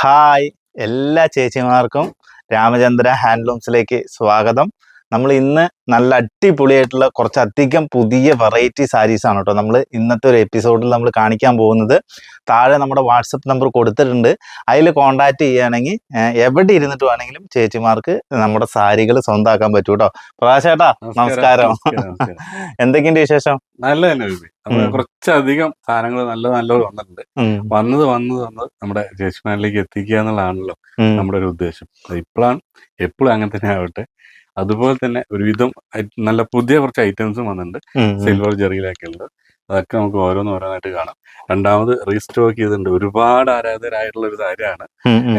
Hi എല്ലാ ചേച്ചിമാർക്കും രാമചന്ദ്ര ഹാൻഡ്ലൂംസിലേക്ക് സ്വാഗതം. നമ്മൾ ഇന്ന് നല്ല അടിപൊളിയായിട്ടുള്ള കുറച്ചധികം പുതിയ വെറൈറ്റി സാരീസ് ആണ് കേട്ടോ നമ്മൾ ഇന്നത്തെ ഒരു എപ്പിസോഡിൽ നമ്മൾ കാണിക്കാൻ പോകുന്നത്. താഴെ നമ്മുടെ വാട്സപ്പ് നമ്പർ കൊടുത്തിട്ടുണ്ട്. അതിൽ കോൺടാക്റ്റ് ചെയ്യുകയാണെങ്കിൽ എവിടെ ഇരുന്നിട്ട് വേണമെങ്കിലും ചേച്ചിമാർക്ക് നമ്മുടെ സാരികൾ സ്വന്തമാക്കാൻ പറ്റൂ കേട്ടോ പ്രകാശേട്ടാ നമസ്കാരം. എന്തൊക്കെയുണ്ട് വിശേഷം? നല്ല തന്നെ. കുറച്ചധികം സാധനങ്ങൾ നല്ല നല്ലത് വന്നിട്ടുണ്ട്. വന്നത് വന്നത് വന്നത് നമ്മുടെ ചേച്ചിമാരിലേക്ക് എത്തിക്കുക എന്നുള്ളതാണല്ലോ നമ്മുടെ ഒരു ഉദ്ദേശം. ഇപ്പോഴാണ് എപ്പോഴും അങ്ങനെ തന്നെ ആവട്ടെ. അതുപോലെ തന്നെ ഒരുവിധം നല്ല പുതിയ കുറച്ച് ഐറ്റംസും വന്നിട്ടുണ്ട്. സിൽവർ ജെറിയിലൊക്കെ ഉള്ളത് അതൊക്കെ നമുക്ക് ഓരോന്ന് ഓരോന്നായിട്ട് കാണാം. രണ്ടാമത് റീസ്റ്റോക്ക് ചെയ്തിട്ടുണ്ട്. ഒരുപാട് ആരാധകരായിട്ടുള്ള ഒരു കാര്യമാണ്.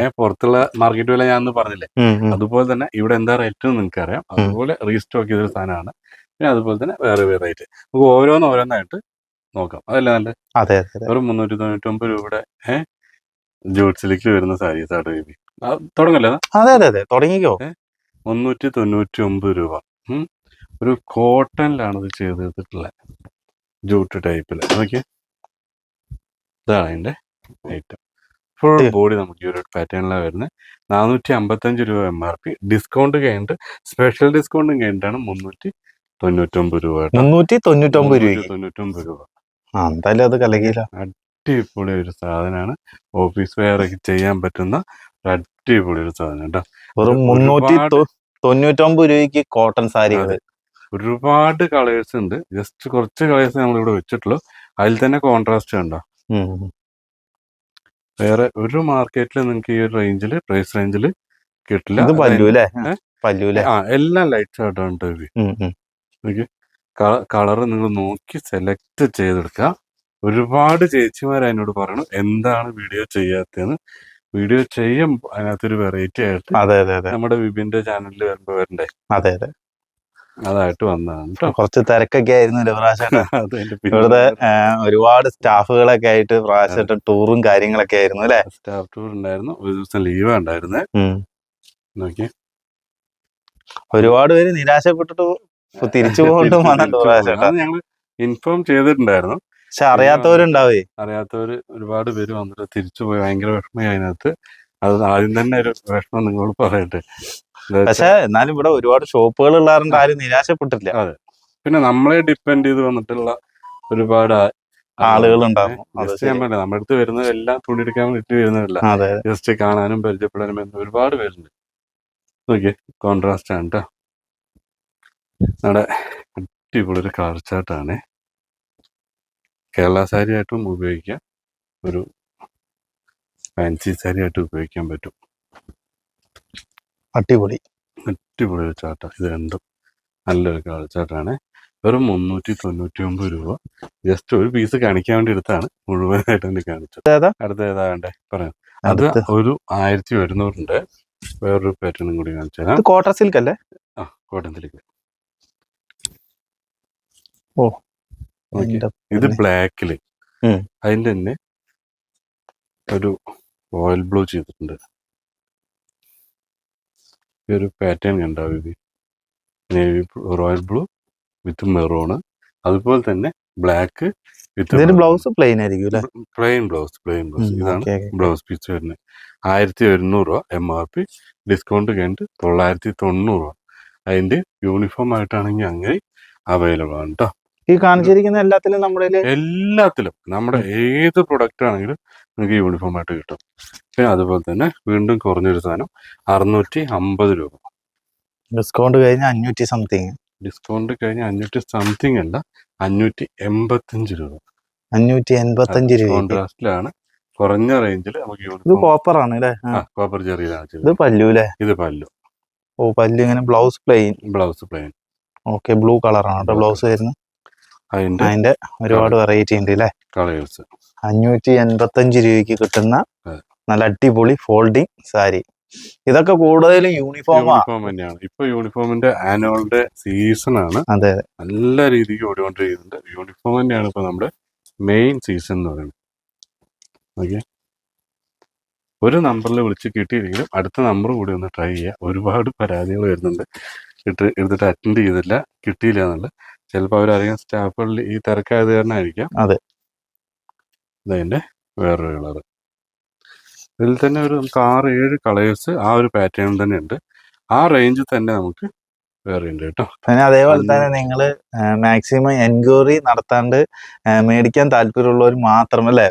ഏഹ് പുറത്തുള്ള മാർക്കറ്റ് വില ഞാൻ പറഞ്ഞില്ലേ. അതുപോലെ തന്നെ ഇവിടെ എന്താ റേറ്റ് എന്ന് നിങ്ങൾക്ക് അറിയാം അതുപോലെ റീസ്റ്റോക്ക് ചെയ്തൊരു സാധനമാണ്. പിന്നെ അതുപോലെ തന്നെ വേറെ വേറെ റേറ്റ് നമുക്ക് ഓരോന്ന് ഓരോന്നായിട്ട് നോക്കാം. അതല്ല നല്ല അതെ വെറും മുന്നൂറ്റി തൊണ്ണൂറ്റി ഒമ്പത് രൂപയുടെ ഏഹ് ജോഡ്സിലേക്ക് വരുന്ന സാരീസ് ബേബി തുടങ്ങല്ലേ അതെ അതെ അതെ. തുടങ്ങിക്കോ. മുന്നൂറ്റി തൊണ്ണൂറ്റി ഒമ്പത് രൂപ ഒരു കോട്ടണിലാണ് ഇത് ചെയ്ത് ചെയ്തിട്ടുള്ളത് ജൂട്ട് ടൈപ്പിൽ നോക്കിയേ ഇതാണ് അതിന്റെ ഐറ്റം ഫുൾ ബോഡി നമുക്ക് ഈ ഒരു പാറ്റേണിലാണ് വരുന്നത് നാനൂറ്റി അമ്പത്തഞ്ച് രൂപ എം ആർ പി ഡിസ്കൗണ്ട് കഴിഞ്ഞിട്ട് സ്പെഷ്യൽ ഡിസ്കൗണ്ടും കഴിഞ്ഞിട്ടാണ് മുന്നൂറ്റി തൊണ്ണൂറ്റൊമ്പത് രൂപ. മുന്നൂറ്റി തൊണ്ണൂറ്റൊമ്പത് രൂപ തൊണ്ണൂറ്റൊമ്പത് രൂപ. എന്തായാലും അത് കലകിയില്ല അടിപൊളി ഒരു സാധനമാണ്. ഓഫീസ് വെയർ ഒക്കെ ചെയ്യാൻ പറ്റുന്ന അടിപൊളി ഒരു സാധനം കേട്ടോ. വെറും മുന്നൂറ്റി തൊണ്ണൂറ്റൊമ്പത് രൂപയ്ക്ക് കോട്ടൺ സാരികൾ. ഒരുപാട് കളേഴ്സ് ഉണ്ട്. ജസ്റ്റ് കുറച്ച് കളേഴ്സ് നമ്മൾ ഇവിടെ വെച്ചിട്ടുള്ളൂ. അതിൽ തന്നെ കോൺട്രാസ്റ്റ് ഉണ്ടോ വേറെ ഒരു മാർക്കറ്റിൽ നിങ്ങൾക്ക് ഈ ഒരു റേഞ്ചിൽ പ്രൈസ് റേഞ്ചിൽ കിട്ടില്ല. ആ എല്ലാം ലൈറ്റ്സ് ആയിട്ടാണ് ഉണ്ട്. കളർ നിങ്ങൾ നോക്കി സെലക്ട് ചെയ്തെടുക്കുക. ഒരുപാട് ചേച്ചിമാർ എന്നോട് പറയണം എന്താണ് വീഡിയോ ചെയ്യാത്തതെന്ന്. വീഡിയോ ചെയ്യും അതിനകത്തൊരു വെറൈറ്റി ആയിട്ട് അതെ അതെ അതെ. നമ്മുടെ വിപിന്റെ ചാനലിൽ വരുമ്പോ വരണ്ടേ? അതെ അതെ. അതായിട്ട് വന്നതാണ് കുറച്ച് തിരക്കൊക്കെ ആയിരുന്നു പ്രാവശ്യം. ഇവിടുത്തെ ഒരുപാട് സ്റ്റാഫുകളൊക്കെ ആയിട്ട് പ്രാവശ്യം ടൂറും കാര്യങ്ങളൊക്കെ ആയിരുന്നു അല്ലെ? സ്റ്റാഫ് ടൂർ ഉണ്ടായിരുന്നു. ഒരു ദിവസം ലീവ് ഉണ്ടായിരുന്നേ. നോക്കി ഒരുപാട് പേര് നിരാശപ്പെട്ടിട്ട് തിരിച്ചു പ്രകാശേട്ടാ ഞങ്ങൾ ഇൻഫോം ചെയ്തിട്ടുണ്ടായിരുന്നു. പക്ഷെ അറിയാത്തവരുണ്ടാവേ. അറിയാത്തവര് ഒരുപാട് പേര് വന്നിട്ട് തിരിച്ചു പോയി. ഭയങ്കര വിഷമമായി അതിനകത്ത്. അത് ആദ്യം തന്നെ ഒരു വിഷമം നിങ്ങളോട് പറയട്ടെ. പക്ഷെ എന്നാലും ഇവിടെ ഒരുപാട് ഷോപ്പുകൾ ഉള്ളതുകൊണ്ട് ആരും നിരാശപ്പെട്ടില്ല അതെ. പിന്നെ നമ്മളെ ഡിപ്പെൻഡ് ചെയ്ത് വന്നിട്ടുള്ള ഒരുപാട് ആളുകൾ ഉണ്ടാവും നമ്മുടെ അടുത്ത് വരുന്നത് എല്ലാം തുണി എടുക്കാൻ വേണ്ടി വരുന്നതല്ല. ജസ്റ്റ് കാണാനും പരിചയപ്പെടാനും ഒരുപാട് പേരുണ്ട്. നോക്കിയേ കോൺട്രാസ്റ്റ് ആണ് കേട്ടോ നമ്മുടെ അടിപൊളി ഒരു കാർച്ചാട്ടാണേ കേരള സാരി ആയിട്ടും ഉപയോഗിക്കാം. ഒരു ഫാൻസി സാരി ആയിട്ടും ഉപയോഗിക്കാൻ പറ്റും. അടിപൊളി. അടിപൊളി ഒരു ചാട്ട ഇത് രണ്ടും നല്ലൊരു കളർ ചാർട്ടാണ്. വെറും മുന്നൂറ്റി തൊണ്ണൂറ്റി ഒമ്പത് രൂപ. ജസ്റ്റ് ഒരു പീസ് കാണിക്കാൻ വേണ്ടി എടുത്താണ്. മുഴുവനായിട്ട് തന്നെ കാണിച്ചത് അടുത്ത ഏതാ വേണ്ടേ? പറയാം. അത്. ഒരു ആയിരത്തി ഒരുന്നൂറിന്റെ വേറൊരു പാറ്റേണും കൂടി കാണിച്ചു തരാം. ഇത് കോട്ടർ സിൽക്ക് അല്ലേ? ആ കോട്ടത്തിലേക്ക് ഓ. ഇത്. ബ്ലാക്കിൽ. അതിന്റെ തന്നെ ഒരു റോയൽ ബ്ലൂ ചെയ്തിട്ടുണ്ട്. ഈ ഒരു പാറ്റേൺ കണ്ടാവും ഇത് navy royal blue with maroon. അതുപോലെ തന്നെ ബ്ലാക്ക് വിത്ത് ബ്ലൗസ് പ്ലെയിൻ ആയിരിക്കും പ്ലെയിൻ ബ്ലൗസ് പ്ലെയിൻ ബ്ലൗസ്. ഇതാണ്. ബ്ലൗസ് പീസ് വരുന്നത്. ആയിരത്തി ഒരുന്നൂറ് രൂപ എം ആർ പി ഡിസ്കൗണ്ട് കഴിഞ്ഞിട്ട് തൊള്ളായിരത്തി തൊണ്ണൂറ് രൂപ. അതിന്റെ യൂണിഫോം ആയിട്ടാണെങ്കിൽ അങ്ങനെ അവൈലബിൾ ആണ് കേട്ടോ ഈ കാണിച്ചിരിക്കുന്ന എല്ലാത്തിലും നമ്മുടെ എല്ലാത്തിലും. നമ്മുടെ ഏത് പ്രൊഡക്റ്റ് ആണെങ്കിലും നിങ്ങൾക്ക് യൂണിഫോം ആയിട്ട് കിട്ടും. പിന്നെ അതുപോലെ തന്നെ വീണ്ടും കുറഞ്ഞൊരു സാധനം അറുന്നൂറ്റി അമ്പത് രൂപ. ഡിസ്കൗണ്ട് കഴിഞ്ഞ അഞ്ഞൂറ്റി സംതിങ് ഡിസ്കൗണ്ട് കഴിഞ്ഞ അഞ്ഞൂറ്റി സംതിങ് അല്ല അഞ്ഞൂറ്റി എൺപത്തഞ്ച് രൂപ. അഞ്ഞൂറ്റി എൺപത്തഞ്ച് രൂപ കോൺട്രാസ്റ്റിലാണ് കുറഞ്ഞ റേഞ്ചിൽ നമുക്ക് ഇത് കോപ്പർ ആണ് അല്ലേ കോപ്പർ ചെറിയ ഇത് പല്ലു അല്ലേ? ഇത് പല്ലു. ഓ പല്ലു ഇങ്ങനെ blouse plain blouse plain okay blue കളറാണ് കേട്ടോ. ബ്ലൗസ് വരുന്നത്. അതിന്റെ ഒരുപാട് വെറൈറ്റി ഉണ്ട് അല്ലേ കളേഴ്സ് അഞ്ഞൂറ്റി എൺപത്തഞ്ച് രൂപയ്ക്ക് കിട്ടുന്ന നല്ല അടിപൊളി ഫോൾഡിങ് സാരി. ഇതൊക്കെ കൂടുതലും യൂണിഫോം തന്നെയാണ്. ഇപ്പൊ യൂണിഫോമിന്റെ ആനുവലിന്റെ സീസൺ ആണ്. അതെ നല്ല രീതിക്ക് ഓടിക്കൊണ്ടിരിക്കുന്നുണ്ട്. യൂണിഫോം തന്നെയാണ് ഇപ്പൊ നമ്മുടെ മെയിൻ സീസൺ എന്ന് പറയുന്നത്. ഓക്കെ ഒരു നമ്പറിൽ വിളിച്ച് കിട്ടിയില്ലെങ്കിലും അടുത്ത നമ്പർ കൂടി ഒന്ന് ട്രൈ ചെയ്യുക ഒരുപാട് പരാതികൾ വരുന്നുണ്ട്. കിട്ടി എടുത്തിട്ട് അറ്റൻഡ് ചെയ്തില്ല. കിട്ടിയില്ല എന്നുള്ള ചിലപ്പോൾ അവരധികം സ്റ്റാഫുകളിൽ ഈ തിരക്കായത് കാരണമായിരിക്കാം അതെ. ഇതതിന്റെ വേറൊരു കളർ ഇതിൽ തന്നെ ഒരു നമുക്ക് ആറ് ഏഴ് കളേഴ്സ് ആ ഒരു പാറ്റേൺ തന്നെ ഉണ്ട്. ആ റേഞ്ചിൽ തന്നെ നമുക്ക് വേറെ ഉണ്ട് കേട്ടോ. പിന്നെ അതേപോലെ തന്നെ നിങ്ങൾ മാക്സിമം എൻക്വയറി നടത്താണ്ട് മേടിക്കാൻ താല്പര്യമുള്ളവർ മാത്രം അല്ലേ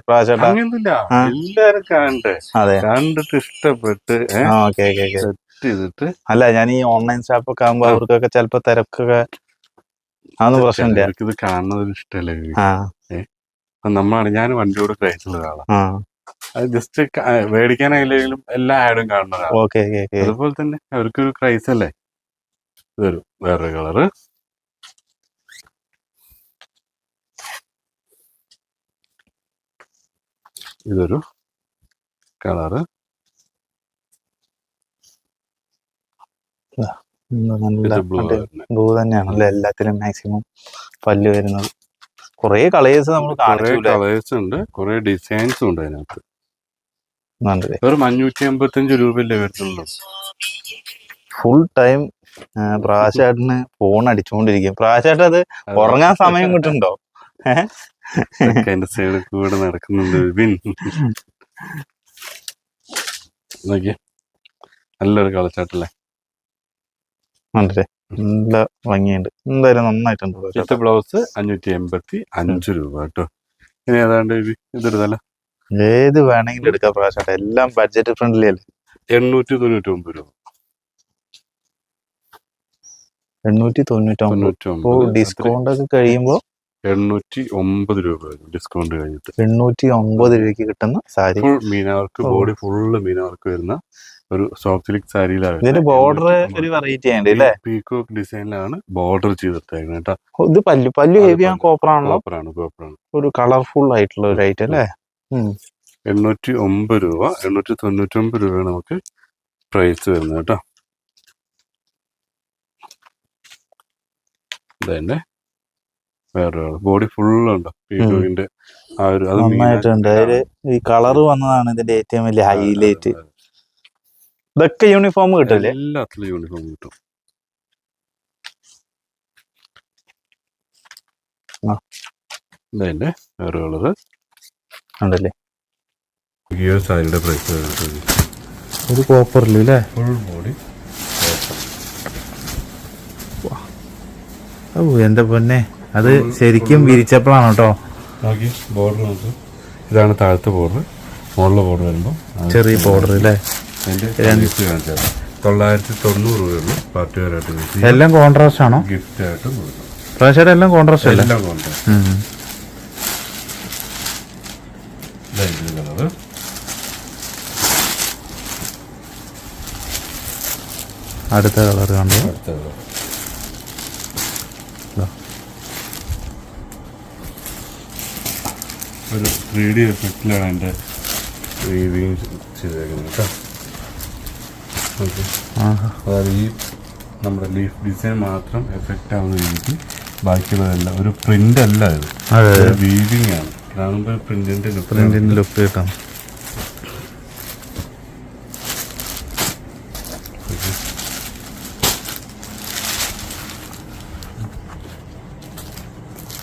കാണണ്ടേ അതെ. കണ്ടിട്ട് ഇഷ്ടപ്പെട്ട് ഓക്കെ ഓക്കെ ഓക്കെ. സെറ്റ് ചെയ്തിട്ട് അല്ല ഞാൻ ഈ ഓൺലൈൻ ഷോപ്പ് ഒക്കെ ആകുമ്പോ ആ. അവർക്കൊക്കെ ചിലപ്പോ തിരക്കൊക്കെ അതൊന്നും പ്രശ്നമില്ല. ഇത്? ഇഷ്ടമല്ല നമ്മളാണ് ഞാൻ വണ്ടിയോട് കഴിച്ചുള്ള ഒരാളാണ് അത് ജസ്റ്റ് മേടിക്കാനായില്ലെങ്കിലും എല്ലാ ആഡും കാണുന്ന ഒരാളാണ് ഓക്കെ ഓക്കെ ഓക്കെ. അതുപോലെ തന്നെ അവർക്കൊരു ക്രൈസ് അല്ലേ? ഇതൊരു വേറൊരു കളറ് ഇതൊരു കളറ് നല്ല ബ്ലൂ തന്നെയാണല്ലേ? എല്ലാത്തിലും മാക്സിമം പല്ല് വരുന്നത്. കുറേ കളേഴ്സ് നമ്മൾ കളേഴ്സ് ഉണ്ട്. കുറെ ഡിസൈൻസും ഉണ്ട് അതിനകത്ത്. വെറും അഞ്ഞൂറ്റി അമ്പത്തഞ്ച് രൂപയല്ലേ വരുന്നുള്ളൂ. ഫുൾ ടൈം പ്രാശാട്ടിന് ഫോൺ അടിച്ചുകൊണ്ടിരിക്കും പ്രാശാട്ട് അത് ഉറങ്ങാൻ സമയം ഇതൊക്കെ എന്റെ സൈഡിൽ കൂടെ നടക്കുന്നുണ്ട് നോക്കിയേ. നല്ലൊരു കളച്ചാട്ടല്ലേ ഉണ്ടല്ലേ നല്ല ഭംഗിയുണ്ട്. എന്തായാലും നന്നായിട്ടുണ്ട്. ബ്ലൗസ് അഞ്ഞൂറ്റി എൺപത്തി അഞ്ച് രൂപ കേട്ടോ. ഇനി ഏതാണ്ട് ഇത് ഇതെടുത്തല്ല ഏത് വേണമെങ്കിലും എടുക്കാം പ്രകാശം എല്ലാം ബഡ്ജറ്റ് ഫ്രണ്ട്ലി അല്ലേ? എണ്ണൂറ്റി തൊണ്ണൂറ്റി ഒമ്പത് രൂപ എണ്ണൂറ്റി തൊണ്ണൂറ്റി ഡിസ്കൗണ്ട് ഒക്കെ കഴിയുമ്പോ എണ്ണൂറ്റി ഒമ്പത് രൂപ ഡിസ്കൗണ്ട് കഴിഞ്ഞിട്ട്. എണ്ണൂറ്റി ഒമ്പത് രൂപയ്ക്ക് കിട്ടുന്ന സാരി. ഫുൾ മീനവർക്ക് ബോഡി ഫുള്ള് മീനവർക്ക് വരുന്ന ഒരു സോഫ്റ്റ് സിൽക്ക് സാരിയിലാണ് ഇതിന്റെ ബോർഡർ ഒരു വെറൈറ്റി ആണ് അല്ലേ? പീകോക്ക് ഡിസൈനിലാണ് ബോർഡർ ചെയ്തിട്ടേക്കുന്നത് കേട്ടോ. ഇത് പല്ലു പല്ലു ഹെവി ഹെവി കോപ്പർ ആണല്ലോ? കോപ്പറാണ് കോപ്പറാണ് ഒരു കളർഫുൾ ആയിട്ടുള്ള ഒരു ഐറ്റം അല്ലേ? എണ്ണൂറ്റി ഒമ്പത് രൂപ എണ്ണൂറ്റി തൊണ്ണൂറ്റി ഒമ്പത് രൂപയാണ് നമുക്ക് പ്രൈസ് വരുന്നത് കേട്ടോ. ഇതന്നെ. വേറെ ബോഡി ഫുള്ളുണ്ട് ആ ഒരു അത് നന്നായിട്ടുണ്ട്. അതിൽ ഈ കളർ വന്നതാണ് ഇതിന്റെ ഏറ്റവും വലിയ ഹൈലൈറ്റ് ഇതൊക്കെ യൂണിഫോം കിട്ടില്ലേ എല്ലാത്തിലും യൂണിഫോം കിട്ടും. ആ. ഇതന്നെ വേറെ കളറ് ഉണ്ടല്ലേ? ഈ ഒരു സാരിയുടെ പ്രൈസ് ഒരു കോപ്പറിൽ അല്ലേ? ഫുൾ ബോഡി ഓ എന്റെ പൊന്നെ. അത് ശരിക്കും വിരിച്ചപ്പോഴാണ് കേട്ടോ. നോക്കി ബോർഡർ നോക്ക്. ഇതാണ് താഴത്തെ ബോർഡർ മുകളിലെ ബോർഡർ വരുമ്പോൾ ചെറിയ ബോർഡർ അല്ലേ തൊള്ളായിരത്തി തൊണ്ണൂറ് രൂപയുള്ളൂ പാർട്ടി വെയറായിട്ട് എല്ലാം കോൺട്രാസ്റ്റ് ആണോ? ഗിഫ്റ്റ് ആയിട്ട് കൊടുക്കും പ്രാവശ്യം എല്ലാം കോൺട്രാസ്റ്റ് അല്ലേ? എല്ലാം കോൺട്രാസ്റ്റ്. കളറ് അടുത്ത കളർ കണ്ടു? അടുത്ത കളർ ഒരു ത്രീ ഡി എഫക്റ്റിലാണ് എന്റെ വീവിങ് ചെയ്തേക്കുന്നത് കേട്ടോ ഓക്കെ അതായത് ഈ നമ്മുടെ ലീഫ് ഡിസൈൻ മാത്രം എഫക്റ്റ് ആവുന്ന രീതിക്ക് ബാക്കിയുള്ളതെല്ലാം ഒരു പ്രിന്റ് അല്ല ഇത്. വീവിങ് ആണ്. കാണുമ്പോൾ പ്രിന്റിന്റെ ലുക്ക് പ്രിന്റിന്റെ ലുക്ക് കിട്ടാം.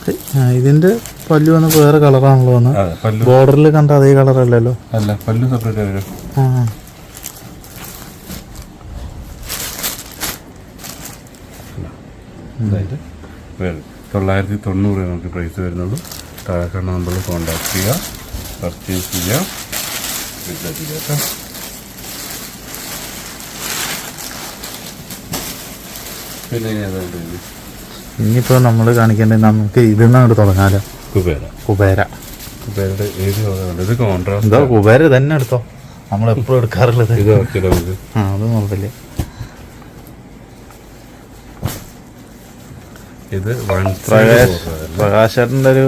ഇതിന്റെ ഇതിന്റെ പല്ലു വന്ന് വേറെ കളറാണല്ലോ വന്ന്. അതെ പല്ലു. ബോർഡറിൽ കണ്ട അതേ കളർ അല്ലല്ലോ. അല്ല പല്ലു സെപ്പറേറ്റ് ആ. അതായത് വേറെ തൊള്ളായിരത്തി തൊണ്ണൂറ് നമുക്ക് പ്രൈസ് വരുന്നുള്ളൂ. താഴെ നമ്പറിൽ കോണ്ടാക്ട് ചെയ്യുക പർച്ചേസ് ചെയ്യാം കേട്ടോ. പിന്നെ ഇനിയിപ്പോൾ ഇനിയിപ്പോ നമ്മൾ കാണിക്കേണ്ടത് നമുക്ക് ഇതിൽ അങ്ങോട്ട് തുടങ്ങാലോ. കുബേര. കുബേര. കുബേരയുടെ ഏത് കളറുണ്ട് ഇത് കോൺട്രാസ്റ്റ് എന്താ കുബേര തന്നെ എടുത്തോ. നമ്മൾ എപ്പോഴും എടുക്കാറുള്ളത്. ഇത് ഓക്കെ ആ അത് കുഴപ്പമില്ല. ഇത് പ്രകാശ് പ്രകാശേട്ടന്റെ ഒരു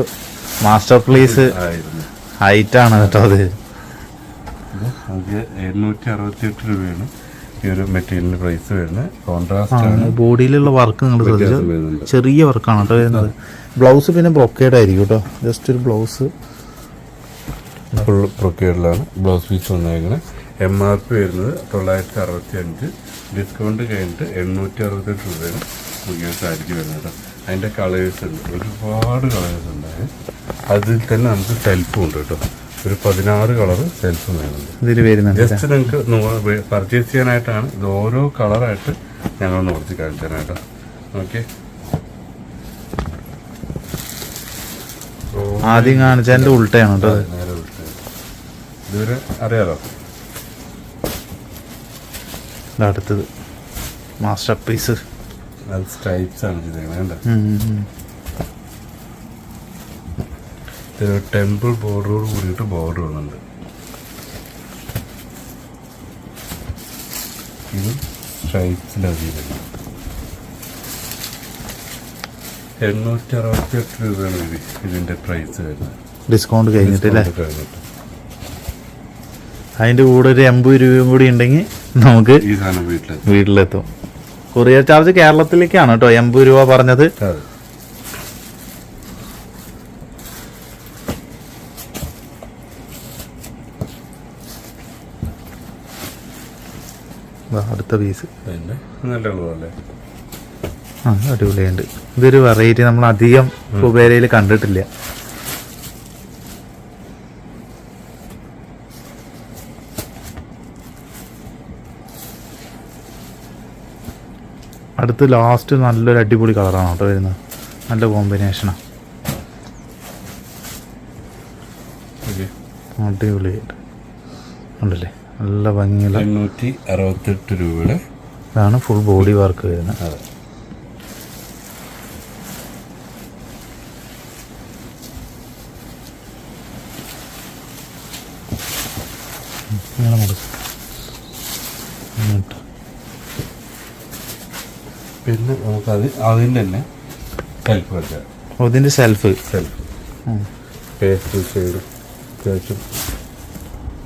മാസ്റ്റർ പ്ലീസ് ആയിരുന്നു. ഹൈറ്റ് ആണ് കേട്ടോ അത്. എഴുന്നൂറ്റി നമുക്ക് എണ്ണൂറ്റി അറുപത്തി എട്ട് രൂപയാണ്. ഈ ഒരു പ്രൈസ് വരുന്നത്. കോൺട്രാസ്റ്റ് ആണ്. ബോഡിയിലുള്ള വർക്ക് നിങ്ങൾ ശ്രദ്ധിച്ചു ചെറിയ വർക്കാണ് കേട്ടോ വരുന്നത്. ബ്ലൗസ് പിന്നെ ബ്രോക്കേഡ് ആയിരിക്കും കേട്ടോ. ജസ്റ്റ് ഒരു ബ്ലൗസ്. ഫുൾ പ്രൊക്യൂറിലാണ് ബ്ലൗസ് പീസ് വന്നേക്കുന്നത് എം ആർ പി വരുന്നത് തൊള്ളായിരത്തി അറുപത്തി അഞ്ച് ഡിസ്കൗണ്ട് കഴിഞ്ഞിട്ട് എണ്ണൂറ്റി അറുപത്തെട്ട് രൂപയാണ് പുതിയ സാരിക്ക് വരുന്നത് കേട്ടോ. അതിന്റെ കളേഴ്സ് ഉണ്ട്. ഒരുപാട് കളേഴ്സ് ഉണ്ട്. അതിൽ തന്നെ നമുക്ക് സെൽഫും ഉണ്ട് കേട്ടോ. ഒരു പതിനാറ് കളർ സെൽഫ് വരുന്നുണ്ട് ഇതിൽ വരുന്നുണ്ട് ജസ്റ്റ് നിങ്ങൾക്ക് പർച്ചേസ് ചെയ്യാനായിട്ടാണ് ഇത് ഓരോ കളറായിട്ട് ഞങ്ങൾ നോക്കി കാണിച്ചു തരാനായിട്ടോ ഓക്കെ ആദ്യം കാണിച്ചതിന്റെ ഉൾട്ടയാണ് കേട്ടോ ഇതുവരെ അറിയാലോ? അടുത്തത്. മാസ്റ്റർ പീസ് അത് സ്ട്രൈപ്സ് ആണ് ചെയ്തേക്കുന്നത് കണ്ടോ ഇതൊരു ടെമ്പിൾ ബോർഡറോട് കൂടിയിട്ട് ബോർഡർ വന്നുണ്ട് ഇത് സ്ട്രൈപ്സിന്റെ ചെയ്തേക്കുന്നത് എണ്ണൂറ്റി അറുപത്തി എട്ട് രൂപയാണ് ഇത് ഇതിന്റെ പ്രൈസ് വരുന്നത്. ഡിസ്കൗണ്ട് കഴിഞ്ഞിട്ട് അല്ലേ കഴിഞ്ഞിട്ട്. അതിന്റെ കൂടെ ഒരു എൺപത് രൂപയും കൂടി ഉണ്ടെങ്കിൽ നമുക്ക് ഈ സാധനം വീട്ടിൽ വീട്ടിലെത്തും. കൊറിയർ ചാർജ് കേരളത്തിലേക്കാണ് കേട്ടോ എൺപത് രൂപ പറഞ്ഞത് അതെ ദാ അടുത്ത പീസ് പിന്നെ നല്ല കളറല്ലേ? ആ അടിപൊളിയുണ്ട് ഇതൊരു വെറൈറ്റി നമ്മൾ അധികം കുബേരയിൽ കണ്ടിട്ടില്ല. അടുത്ത് ലാസ്റ്റ് നല്ലൊരു അടിപൊളി കളറാണ് കേട്ടോ വരുന്നത്. നല്ല കോമ്പിനേഷനാണ് അടിപൊളിയായിട്ട്. ഉണ്ടല്ലേ? നല്ല ഭംഗിയുള്ള എണ്ണൂറ്റി അറുപത്തെട്ട് രൂപയുടെ ഇതാണ് ഫുൾ ബോഡി വർക്ക് വരുന്നത്. അതെ. മുറിച്ച്. എന്നിട്ട് പിന്നെ നമുക്കത് അതിന്റെ തന്നെ സെൽഫ് വെക്കാം. ഇതിന്റെ സെൽഫ് സെൽഫ് പേസ്റ്റ് ഷെയ്ഡ് അത്യാവശ്യം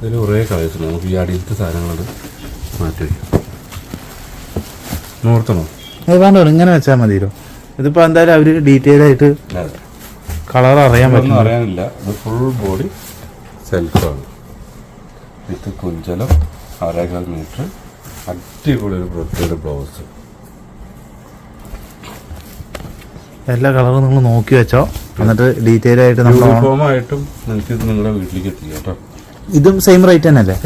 ഇതിൽ കുറേ കളേഴ്സ് ഉണ്ട്. നമുക്ക് ഈ അടിയിലത്തെ സാധനങ്ങളത് മാറ്റി വയ്ക്കാം നോർത്തണോ? അത് വേണ്ടോ ഇങ്ങനെ വെച്ചാൽ മതിയല്ലോ. ഇതിപ്പോ എന്തായാലും അവർ ഡീറ്റെയിൽ ആയിട്ട് കളർ അറിയാൻ പറ്റും അറിയാനില്ല. ഇത് ഫുൾ ബോഡി സെൽഫാണ് വിത്ത് കുഞ്ചലം അരകാൽ മീറ്റർ അടിപൊളി ഒരു പ്രത്യേക ബ്ലൗസ് എല്ലാ കളറും നിങ്ങൾ നോക്കി വെച്ചോ. എന്നിട്ട് ഡീറ്റെയിൽ ആയിട്ട് നമ്മൾ യൂണിഫോം ആയിട്ടും നിങ്ങൾക്ക് ഇത് നിങ്ങളുടെ വീട്ടിലേക്ക് എത്തിക്കാം കേട്ടോ. ഇതും സെയിം റേറ്റ് തന്നെ അല്ലേ.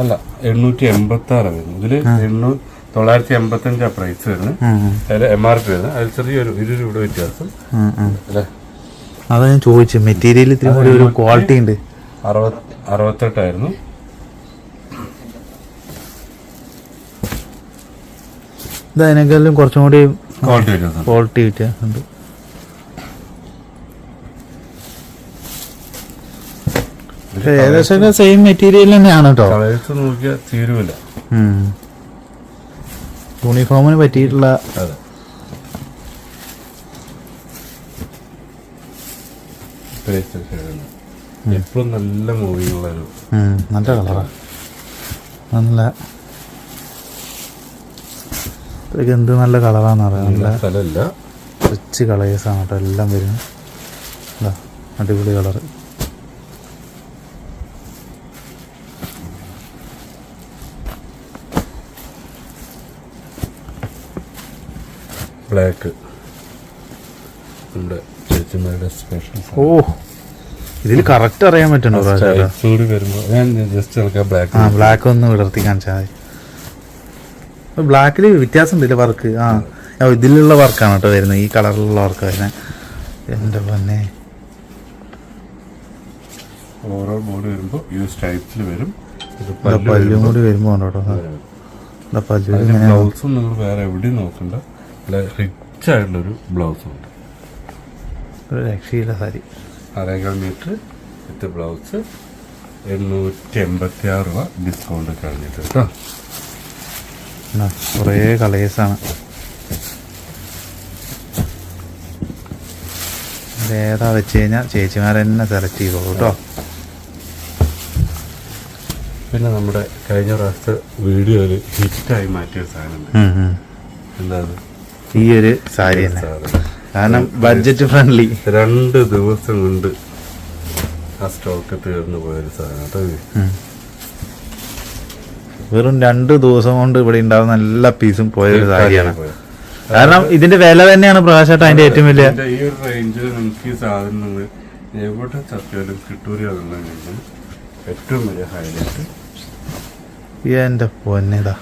അല്ല എണ്ണൂറ്റി എൺപത്തി ആറ് വരുന്നത്. ഇതിൽ തൊള്ളായിരത്തി എൺപത്തി അഞ്ചാ പ്രൈസ് വരുന്നത്. ഉം, അതിൽ എം ആർ പി വരുന്നത്. അതിൽ ചെറിയൊരു ഇരു രൂപയുടെ വ്യത്യാസം. അല്ലേ? അതാ ഞാൻ ചോദിച്ചു മെറ്റീരിയൽ ഇത്തിരി കൂടി ഒരു ക്വാളിറ്റി ഉണ്ട്. അറുപത് അറുപത്തെട്ടായിരുന്നു. ഇത് അതിനേക്കാളും കുറച്ചും കൂടി ക്വാളിറ്റി വ്യത്യാസം. ക്വാളിറ്റി ഉണ്ട്. ഏകദേശം സെയിം മെറ്റീരിയൽ തന്നെയാണ് കേട്ടോ കളേഴ്സ് നോക്കിയാൽ തീരുമില്ല യൂണിഫോമിന് പറ്റിയിട്ടുള്ള എപ്പോഴും നല്ല മൂവിയുള്ള ഒരു നല്ല കളറാണ് നല്ല ഇതൊക്കെ എന്ത് നല്ല കളറാന്ന് പറയാം നല്ല റിച്ച് കളേഴ്സാണ് കേട്ടോ എല്ലാം വരുന്നത്. അടിപൊളി കളറ്. ബ്ലാക്ക്. നമ്മുടെ ചേച്ചിമാരുടെ സ്പെഷ്യൽ ഓ ഇതിൽ കറക്റ്റ് അറിയാൻ പറ്റണോ ചൂട് വരുമ്പോൾ ഞാൻ ജസ്റ്റ് ചിലക്കാം ബ്ലാക്ക് ആ ബ്ലാക്ക് ഒന്ന് വിടർത്തി കാണിച്ചാൽ മതി. ബ്ലാക്കിൽ വ്യത്യാസം ഉണ്ടല്ലേ വർക്ക്. ആ ഇതിലുള്ള വർക്കാണ് കേട്ടോ വരുന്നത്. ഈ കളറിലുള്ള വർക്ക് വരുന്നത്. എന്റെ പൊന്നെ. ഓവറോൾ ബോഡി വരുമ്പോൾ ഈ ടൈപ്പിൽ വരും. പല്ല് കൂടി വരുമ്പോൾ കേട്ടോ? പല്ലും പല്ലു ബ്ലൗസും നിങ്ങൾ വേറെ എവിടെയും നോക്കണ്ട. നല്ല റിച്ച് ആയിട്ടുള്ളൊരു ബ്ലൗസ് ഉണ്ട്. ഒരു രക്ഷയില്ല സാരി. അരേകാൽ മീറ്റർ വിത്ത് ബ്ലൗസ്. എണ്ണൂറ്റി എൺപത്തി ആറ് രൂപ ഡിസ്കൗണ്ട് കഴിഞ്ഞിട്ട് കേട്ടോ കുറേ കളേഴ്സാണ് ഏതാ വെച്ച് കഴിഞ്ഞാൽ ചേച്ചിമാർ തന്നെ സെലക്ട് ചെയ്തോളൂ കേട്ടോ. പിന്നെ നമ്മുടെ കഴിഞ്ഞ പ്രാവശ്യത്തെ വീഡിയോയിൽ ഹിറ്റായി മാറ്റിയ സാധനം. എന്താ? ഈ ഒരു സാരി തന്നെ. കാരണം ബഡ്ജറ്റ് ഫ്രണ്ട്ലി രണ്ട് ദിവസം കൊണ്ട് ആ സ്റ്റോക്ക് തീർന്നു പോയൊരു സാധനം. വെറും രണ്ട് ദിവസം കൊണ്ട് ഇവിടെ ഉണ്ടാവുന്ന എല്ലാ പീസും പോയൊരു സാരിയാണ്. കാരണം ഇതിന്റെ വില തന്നെയാണ് പ്രകാശായിട്ട് അതിന്റെ ഏറ്റവും വലിയ ഈ ഒരു റേഞ്ചിൽ നമുക്ക് ഈ സാധനം എവിടെ ചത്തിയാലും കഴിഞ്ഞാൽ ഏറ്റവും വലിയ ഹൈലൈറ്റ് എന്റെ പൊന്നേതാ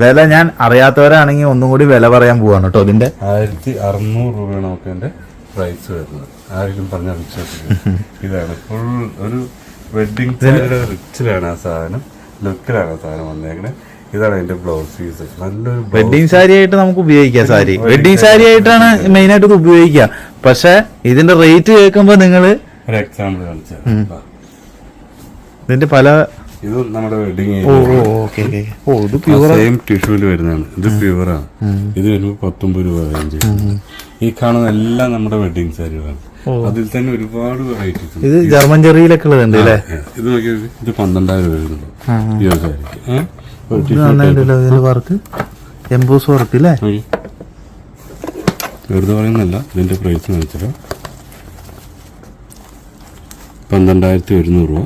വില ഞാൻ അറിയാത്തവരാണെങ്കിൽ ഒന്നും കൂടി വില പറയാൻ പോവാണ് കേട്ടോ ഇതിന്റെ. ആയിരത്തി അറുന്നൂറ് രൂപയാണ് നമുക്ക് എന്റെ പ്രൈസ് വരുന്നത്. ആരെങ്കിലും പറഞ്ഞാൽ വിശ്വസിക്കും ഇതാണ് ഫുൾ ഒരു വെഡിങ് റിച്ചിലാണ് ആ സാധനം. ലുക്കിലാണ് ആ സാധനം വന്നേക്കണേ. ഇതാണ് അതിന്റെ ബ്ലൗസ് പീസ് നല്ലൊരു. വെഡിങ് സാരി ആയിട്ട് നമുക്ക് ഉപയോഗിക്കാം സാരി വെഡിങ് സാരി ആയിട്ടാണ് മെയിൻ ആയിട്ട് ഇത് ഉപയോഗിക്കുക. പക്ഷെ ഇതിന്റെ റേറ്റ് കേൾക്കുമ്പോ നിങ്ങൾ ഒരു എക്സാമ്പിൾ കാണിച്ചു ഇതിന്റെ പല ഇത് നമ്മുടെ വെഡിങ് സെയിം ടിഷ്യൂൽ വരുന്നതാണ്. ഇത് പ്യുവറാണ് ഇത് വരുമ്പോൾ പത്തൊമ്പത് രൂപ റേഞ്ച് ഈ കാണുന്ന എല്ലാം നമ്മുടെ വെഡിങ് സാരികളാണ് അതിൽ തന്നെ ഒരുപാട് വെറൈറ്റീസ് ഇത് ജർമ്മൻ ചെറിയിലൊക്കെ ഉള്ളതുണ്ട് അല്ലേ? ഇത് നോക്കിയാൽ ഇത് പന്ത്രണ്ടായിരം രൂപ ഈ ഒരു സാരിക്ക് വർക്ക് എംബോസ് വർക്ക് അല്ലേ. വെറുതെ പറയുന്നല്ല ഇതിന്റെ പ്രൈസ് കാണിച്ചാൽ പന്ത്രണ്ടായിരത്തി ഒരുന്നൂറ് രൂപ.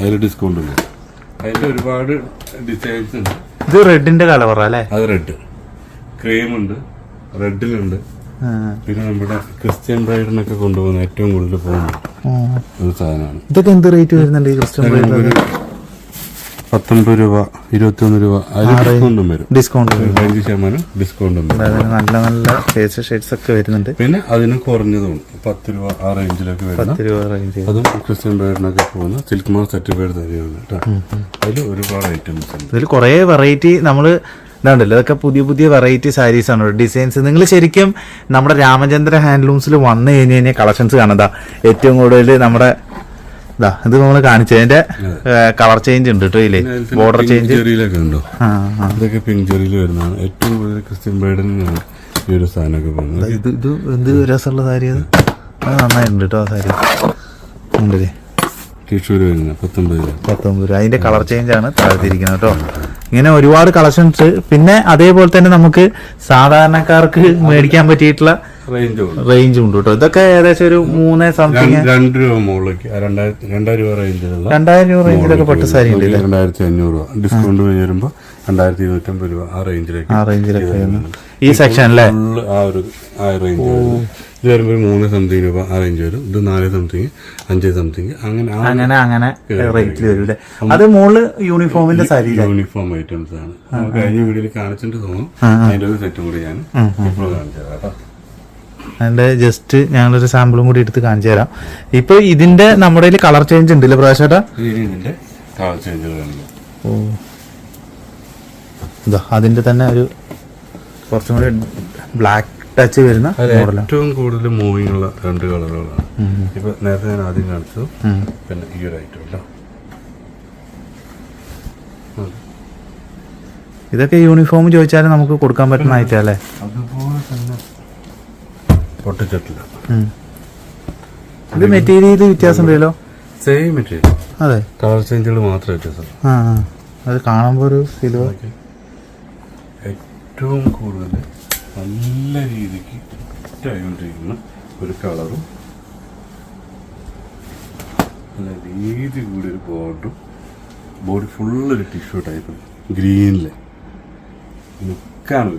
അതിൽ ഡിസ്കൗണ്ട് ഉണ്ട്. അതിൽ ഒരുപാട് ഡിസൈൻസ് ഉണ്ട്. ഇത് റെഡിന്റെ കലവറ അല്ലേ? അത് റെഡ് ക്രീം ഉണ്ട് റെഡിലുണ്ട് പിന്നെ നമ്മുടെ ക്രിസ്ത്യൻ ബ്രൈഡിനൊക്കെ കൊണ്ടുപോകുന്ന ഏറ്റവും കൂടുതൽ പോകുന്ന ഒരു സാധനമാണ്. ഇതൊക്കെ എന്ത് റേറ്റ് വരുന്നുണ്ട് ഈ ക്രിസ്ത്യൻ ഒരു പത്തൊൻപത് രൂപ ഇരുപത്തിയൊന്ന് രൂപ ഡിസ്കൗണ്ടും വരും. ഡിസ്കൗണ്ട് പതിനഞ്ച് ശതമാനം ഡിസ്കൗണ്ടും വരും. നല്ല നല്ല ഫേസ് ഷെയ്ഡ്സ് ഒക്കെ വരുന്നുണ്ട്. പിന്നെ അതിന് കുറഞ്ഞതും പത്ത് രൂപ ആ റേഞ്ചിലൊക്കെ വരുന്ന പത്ത് രൂപ റേഞ്ച് അതും ക്രിസ്ത്യൻ ബ്രൈഡിനൊക്കെ പോകുന്ന സിൽക്ക് മാർ സർട്ടിഫൈഡ് തന്നെയാണ് കേട്ടോ. അതിൽ ഒരുപാട് ഐറ്റംസ് ഉണ്ട്. ഇതിൽ കുറേ വെറൈറ്റി നമ്മൾ ഇതാണ്ടല്ലോ ഇതൊക്കെ പുതിയ പുതിയ വെറൈറ്റി സാരീസ് ആണ്. ഡിസൈൻസ് നിങ്ങൾ ശരിക്കും നമ്മുടെ രാമചന്ദ്ര ഹാൻഡ്ലൂംസിൽ വന്നു കഴിഞ്ഞ് കഴിഞ്ഞാൽ കളക്ഷൻസ് കാണുന്നതാ. ഏറ്റവും കൂടുതൽ നമ്മുടെ ഇതാ ഇത് നമ്മൾ കാണിച്ചതിന്റെ കളർ ചേഞ്ച് ഉണ്ട് കേട്ടോ ഇല്ലേ ബോർഡർ ചേഞ്ച്. ഉണ്ടോ? ഇതൊക്കെ പിങ്ക് ചെറിയിൽ വരുന്നതാണ്. ഏറ്റവും കൂടുതൽ ക്രിസ്ത്യൻ ബ്രൈഡിനാണ് ഈ ഒരു സാധനമൊക്കെ പോകുന്നത് ഇത് ഇത് എന്ത് രസമുള്ള സാരി അത്? അത് നന്നായിട്ടുണ്ട് കേട്ടോ ആ സാരി. ഉണ്ടല്ലേ? തൃശ്ശൂർ വരുന്ന പത്തൊമ്പത് പത്തൊമ്പത് അതിന്റെ കളർ ചേഞ്ച് ആണ് താഴ്ത്തിരിക്കുന്നത് കേട്ടോ ഇങ്ങനെ ഒരുപാട് കളക്ഷൻസ് പിന്നെ അതേപോലെ തന്നെ നമുക്ക് സാധാരണക്കാർക്ക് മേടിക്കാൻ പറ്റിയിട്ടുള്ള റേഞ്ച് ഉണ്ട്. റേഞ്ചും ഉണ്ട് കേട്ടോ. ഇതൊക്കെ ഏകദേശം ഒരു മൂന്ന് സംതിങ് രണ്ട് രൂപ മുകളിലേക്ക് രണ്ടായിരം രൂപ റേഞ്ചിലുള്ള രണ്ടായിരം രൂപ റേഞ്ചിലൊക്കെ പട്ട് സാരി ഉണ്ട് രണ്ടായിരത്തി അഞ്ഞൂറ് രൂപ. ഡിസ്കൗണ്ട് വരുമ്പോൾ രണ്ടായിരത്തി ഇരുന്നൂറ്റമ്പത് രൂപ ആ റേഞ്ചിലേക്ക് ആ റേഞ്ചിലൊക്കെ ഈ സെക്ഷൻ അല്ലേ? ആ ഒരു ആ റേഞ്ച് ഇത് വരുമ്പോൾ മൂന്ന് സംതിങ് രൂപ ആ റേഞ്ച് വരും. ഇത് നാല് സംതിങ് അഞ്ച് സംതിങ് അങ്ങനെ അങ്ങനെ അങ്ങനെ റേറ്റിൽ വരും അല്ലേ? അത് മുകളിൽ യൂണിഫോമിന്റെ സാരി യൂണിഫോം ഐറ്റംസ് ആണ്. നമുക്ക് കഴിഞ്ഞ വീഡിയോയിൽ കാണിച്ചിട്ട് തോന്നും. അതിന്റെ ഒരു സെറ്റും കൂടി ഞാൻ ഇപ്പോൾ കാണിച്ചു തരാം കേട്ടോ. അതിന്റെ ജസ്റ്റ് ഞങ്ങളൊരു സാമ്പിളും കൂടി എടുത്ത് കാണിച്ചു തരാം. ഇപ്പൊ ഇതിന്റെ നമ്മുടെ കളർ ചേഞ്ച് ഉണ്ട് അല്ലേ പ്രാവശ്യട്ടാ ഇതിന്റെ കളർ ചേഞ്ചുകളുണ്ട് ഓ. ഇതാ അതിന്റെ തന്നെ ഒരു കുറച്ചും കൂടി ബ്ലാക്ക് ടച്ച് വരുന്ന ഏറ്റവും കൂടുതൽ മൂവിങ് ഉള്ള രണ്ട് കളറുകളാണ് ഇപ്പൊ നേരത്തെ ഞാൻ ആദ്യം കാണിച്ചു. പിന്നെ ഈ ഒരു ഐറ്റം കേട്ടോ ഇതൊക്കെ യൂണിഫോം ചോദിച്ചാലും നമുക്ക് കൊടുക്കാൻ പറ്റുന്ന ഐറ്റം അല്ലേ? പൊട്ടിച്ചിട്ടില്ല. ഇത് മെറ്റീരിയൽ വ്യത്യാസം ഉണ്ടല്ലോ സെയിം മെറ്റീരിയൽ അതെ. കളർ ചേഞ്ചുകൾ മാത്രമേ വ്യത്യാസം ആ. അത് കാണുമ്പോൾ ഒരു സിൽവർ ഏറ്റവും കൂടുതൽ നല്ല രീതിക്ക് ഇട്ടായിക്കൊണ്ടിരിക്കുന്ന ഒരു കളറും നല്ല രീതി കൂടി ഒരു ബോർഡും ബോഡി ഫുള്ളൊരു ടിഷ്യൂ ടൈപ്പ് ഗ്രീനിൽ നിൽക്കാണ്.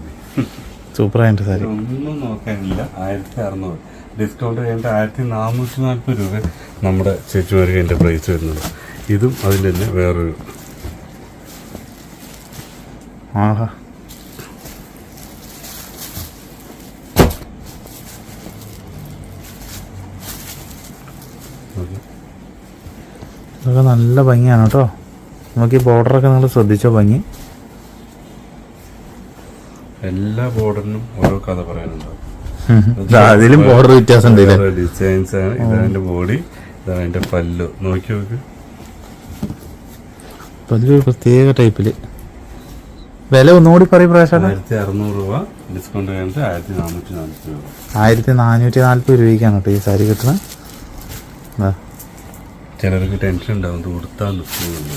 സൂപ്പറായിട്ട് സാരി. ഒന്നും നോക്കാനില്ല. ആയിരത്തി അറുന്നൂറ്. ഡിസ്കൗണ്ട് കഴിഞ്ഞിട്ട് ആയിരത്തി നാനൂറ്റി നാൽപ്പത് രൂപ നമ്മുടെ ചേച്ചിമാർക്ക് എന്റെ പ്രൈസ് വരുന്നത് ഇതും അതിന്റെ തന്നെ വേറൊരു ആഹാ. ഇതൊക്കെ നല്ല ഭംഗിയാണ് കേട്ടോ. നമുക്ക് ഈ ബോർഡറൊക്കെ നിങ്ങൾ ശ്രദ്ധിച്ചോ ഭംഗി? എല്ലാ ബോർഡറിനും ഓരോ കഥ പറയാനുണ്ടാവും അതിലും ബോർഡർ വ്യത്യാസം ഡിസൈൻസ് ആണ്. ഇതാണ് എന്റെ ബോഡി ഇതാണ് എന്റെ പല്ല്. നോക്കി നോക്ക്. പ്രത്യേക ടൈപ്പിൽ. വില ഒന്നുകൂടി പറയും പ്രാവശ്യം ആയിരത്തി അറുന്നൂറ് രൂപ ഡിസ്കൗണ്ട് കഴിഞ്ഞിട്ട് ആയിരത്തി നാനൂറ്റി നാൽപ്പത് രൂപ. ആയിരത്തി നാനൂറ്റി നാല്പത് രൂപയ്ക്കാണ് കേട്ടോ ഈ സാരി കിട്ടുന്നത്. ചിലർക്ക് ടെൻഷൻ ഉണ്ടാവും. ഇത് നിൽക്കുന്നുണ്ട്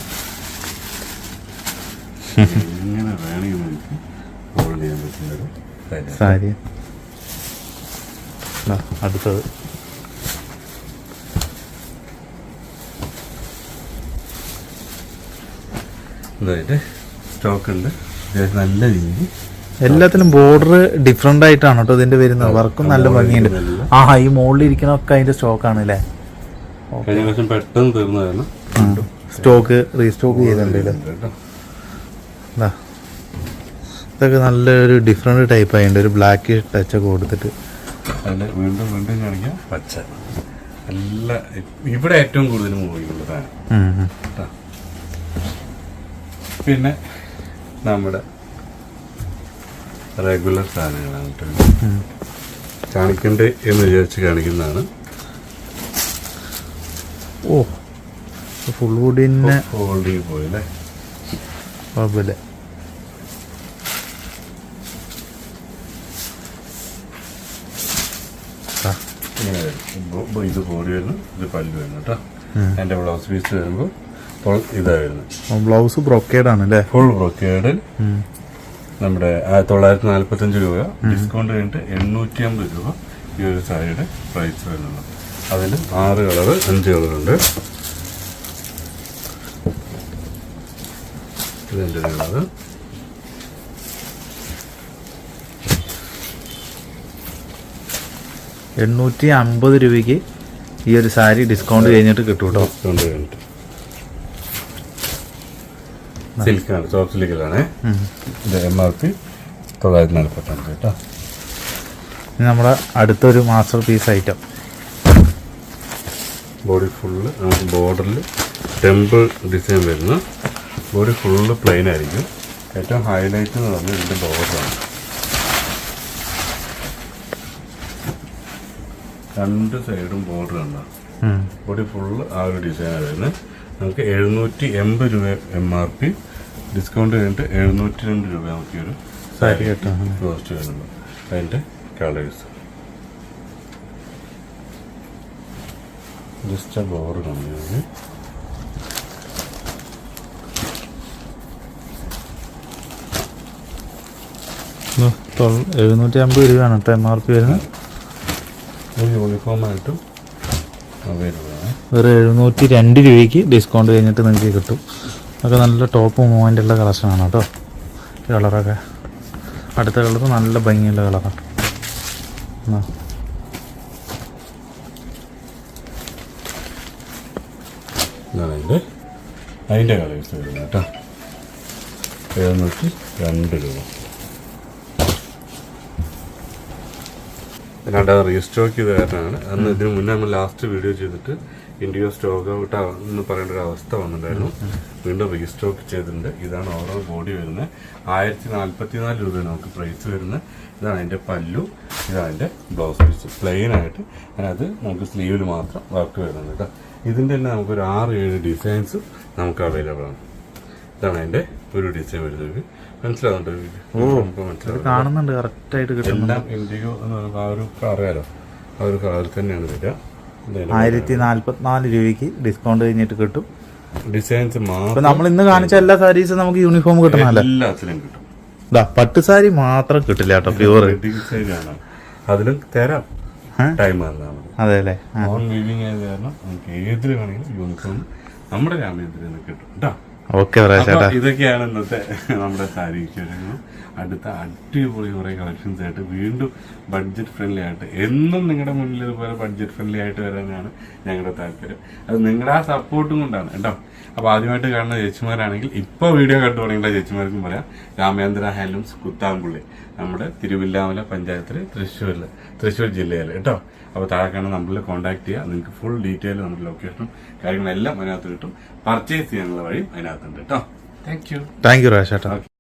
എങ്ങനെ വേണമെങ്കിൽ നമുക്ക് ഹോൾഡ് ചെയ്യാൻ സാരി. അടുത്തത്. സ്റ്റോക്ക് ഉണ്ട് നല്ല രീതി. എല്ലാത്തിലും ബോർഡർ ഡിഫറെന്റ് ആയിട്ടാണ് കേട്ടോ ഇതിന്റെ വരുന്നത്. വർക്കും നല്ല ഭംഗിയുണ്ട്. ആ ഈ മുകളിൽ ഇരിക്കണൊക്കെ അതിന്റെ സ്റ്റോക്ക് ആണ് അല്ലേ കഴിഞ്ഞ പ്രാവശ്യം പെട്ടെന്ന് തീർന്നതായിരുന്നു. സ്റ്റോക്ക് റീസ്റ്റോക്ക് ചെയ്തിട്ടുണ്ട്. ഇതൊക്കെ നല്ലൊരു ഡിഫറെന്റ് ടൈപ്പ് ആയിട്ടുണ്ട് ഒരു ബ്ലാക്ക് ടച്ച് ഒക്കെ കൊടുത്തിട്ട്. അതിൽ വീണ്ടും വീണ്ടും കാണിക്കാം. പച്ച. നല്ല ഇവിടെ ഏറ്റവും കൂടുതൽ മൂവിയുള്ളതാണ്. പിന്നെ നമ്മുടെ റെഗുലർ സാധനങ്ങളാണ്. കാണിക്കണ്ടേ എന്ന് വിചാരിച്ച് കാണിക്കുന്നതാണ്. ഓ ഫുൾ വുഡിന് ഹോൾഡിങ് പോയല്ലേ കുഴപ്പമില്ല ആ, ഇങ്ങനെ വരും ഇപ്പൊ- ഇപ്പൊ ഇത് കോടി വരുന്നു ഇത് പല്ല് വരുന്നു കേട്ടോ. എന്റെ എന്റെ ബ്ലൗസ് പീസ് വരുമ്പോൾ ഇതാ വരുന്നത് ബ്ലൗസ് ബ്രോക്കേഡ് ആണ് അല്ലേ? ഫുൾ ബ്രോക്കേഡ് നമ്മുടെ തൊള്ളായിരത്തി നാൽപ്പത്തഞ്ച് രൂപ. ഡിസ്കൗണ്ട് കഴിഞ്ഞിട്ട് എണ്ണൂറ്റി അമ്പത് രൂപ ഈ ഒരു സാരിയുടെ പ്രൈസ് വരുന്നുള്ളൂ അതിൽ ആറ് കളർ അഞ്ച് കളറുണ്ട്. ഇതിന്റെ കളറ്. എണ്ണൂറ്റി അമ്പത് രൂപയ്ക്ക് ഈ ഒരു സാരി ഡിസ്കൗണ്ട് കഴിഞ്ഞിട്ട് കിട്ടും കേട്ടോ ഡിസ്കൗണ്ട് കഴിഞ്ഞിട്ട് സിൽക്കാണ് സോഫ്റ്റ് സിൽക്കിലാണ് എം ആർ പി തൊള്ളായിരത്തി നാൽപ്പത്തഞ്ച് കേട്ടോ. ഇനി നമ്മുടെ അടുത്തൊരു master piece item body full ബോർഡറിൽ ടെമ്പിൾ ഡിസൈൻ വരുന്നു ബോഡി ഫുള്ള് പ്ലെയിൻ ആയിരിക്കും. ഏറ്റവും ഹൈലൈറ്റ് എന്ന് പറഞ്ഞാൽ ഇതിന്റെ ബോർഡറാണ് രണ്ട് സൈഡും ബോർഡർ ഉണ്ട് ബോഡി ഫുള്ള് ആ ഒരു ഡിസൈനാണ് വരുന്നത് നമുക്ക് എഴുന്നൂറ്റി എൺപത് രൂപ എം ആർ പി ഡിസ്കൗണ്ട് കഴിഞ്ഞിട്ട് എഴുന്നൂറ്റി രണ്ട് രൂപ നമുക്ക് ഒരു സാരി കിട്ടും. കോസ്റ്റ് വരുന്നത് അതിന്റെ കളേഴ്സ് ജസ്റ്റ് ബോർഡർ കണ്ടു എഴുന്നൂറ്റി അമ്പത് രൂപയാണ് കേട്ടോ എം ആർ പി വരുന്നത്. യൂണിഫോമായിട്ടും അവൈലബിൾ ആണ് വെറും എഴുന്നൂറ്റി രണ്ട് രൂപയ്ക്ക് ഡിസ്കൗണ്ട് കഴിഞ്ഞിട്ട് നിങ്ങൾക്ക് കിട്ടും. അതൊക്കെ നല്ല ടോപ്പ് മൂവ്മെന്റ് ഉള്ള കളക്ഷനാണ് കേട്ടോ. ഈ കളറൊക്കെ അടുത്ത കളർ നല്ല ഭംഗിയുള്ള കളറാണ് അതിന്റെ കളേഴ്സ് വരുന്നത് കേട്ടോ. എഴുന്നൂറ്റി രണ്ട് രൂപ. രണ്ടാമത് റീസ്റ്റോക്ക് ചെയ്ത കാരണമാണ്. അന്ന് ഇതിനു മുന്നേ നമ്മൾ ലാസ്റ്റ് വീഡിയോ ചെയ്തിട്ട് ഇൻഡിയോ സ്റ്റോക്ക് ഔട്ട് എന്ന് പറയേണ്ട ഒരു അവസ്ഥ വന്നിട്ടുണ്ടായിരുന്നു. വീണ്ടും റീസ്റ്റോക്ക് ചെയ്തിട്ടുണ്ട്. ഇതാണ് ഓവറോൾ ബോഡി വരുന്നത്. ആയിരത്തി നാൽപ്പത്തി നാല് രൂപയാണ് നമുക്ക് പ്രൈസ് വരുന്നത്. ഇതാണ് അതിന്റെ പല്ലു. ഇതാണ് അതിന്റെ ബ്ലൗസ് പീസ് പ്ലെയിൻ ആയിട്ട് അതിനകത്ത് നമുക്ക് സ്ലീവിൽ മാത്രം വർക്ക് വരുന്നത് കേട്ടോ. ഇതിന്റെ തന്നെ നമുക്കൊരു ആറ് ഏഴ് ഡിസൈൻസ് നമുക്ക് അവൈലബിൾ ആണ്. ഇതാണ് അതിന്റെ ഒരു ഡിസൈൻ വരുന്നത്. മനസ്സിലാവുന്നുണ്ടോ കാണുന്നുണ്ട് കറക്റ്റായിട്ട് കിട്ടുന്നുണ്ട്. എല്ലാം ഇൻഡിഗോ എന്ന് ആ ഒരു അറിയാലോ ആ ഒരു കളറിൽ തന്നെയാണ് വരിക. ആയിരത്തി നാല്പത്തിനാല് രൂപയ്ക്ക് ഡിസ്കൗണ്ട് കഴിഞ്ഞിട്ട് കിട്ടും. ഡിസൈൻസ് മാത്രം നമ്മൾ ഇന്ന് കാണിച്ച എല്ലാ സാരീസും നമുക്ക് യൂണിഫോം കിട്ടണം എല്ലാത്തിലും കിട്ടും. ഇതാ പട്ട് സാരി മാത്രം കിട്ടില്ല കേട്ടോ പ്യൂർ അതിലും തരാം. ടൈം അതെ അല്ലേ? ഓൺ വീവിങ് ആയത് കാരണം നമുക്ക് ഏതിൽ വേണമെങ്കിലും യൂണിഫോം നമ്മുടെ രാമേന്ദ്രയിൽ നിന്ന് കിട്ടും. കേട്ടോ ഓക്കെ ചേട്ടാ ഇതൊക്കെയാണ് ഇന്നത്തെ നമ്മുടെ സാരി അടുത്ത അടിപൊളി കുറെ കളക്ഷൻസ് ആയിട്ട് വീണ്ടും ബഡ്ജറ്റ് ഫ്രണ്ട്ലി ആയിട്ട് എന്നും നിങ്ങളുടെ മുന്നിൽ ഇതുപോലെ ബഡ്ജറ്റ് ഫ്രണ്ട്ലി ആയിട്ട് വരാനാണ് ഞങ്ങളുടെ താല്പര്യം. അത് നിങ്ങളുടെ ആ സപ്പോർട്ടും കൊണ്ടാണ് കേട്ടോ. അപ്പോൾ ആദ്യമായിട്ട് കാണുന്ന ചേച്ചിമാരാണെങ്കിൽ ഇപ്പോൾ വീഡിയോ കണ്ടു തുടങ്ങിയ ചേച്ചിമാർക്കും പറയാം. രാമേന്ദ്ര ഹാൻഡ്ലൂംസ് കുത്താംപുള്ളി നമ്മുടെ തിരുവില്ലാമല പഞ്ചായത്തിൽ തൃശ്ശൂരിൽ തൃശ്ശൂർ ജില്ലയിൽ കേട്ടോ. അപ്പോൾ താഴെ കാണുന്ന നമ്പറിൽ കോൺടാക്ട് ചെയ്യുക. നിങ്ങൾക്ക് ഫുൾ ഡീറ്റെയിൽ നമ്മുടെ ലൊക്കേഷനും കാര്യങ്ങളെല്ലാം അതിനകത്ത് കിട്ടും. പർച്ചേസ് ചെയ്യാനുള്ള വഴിയും അതിനകത്തുണ്ട് കേട്ടോ. Thank you thank you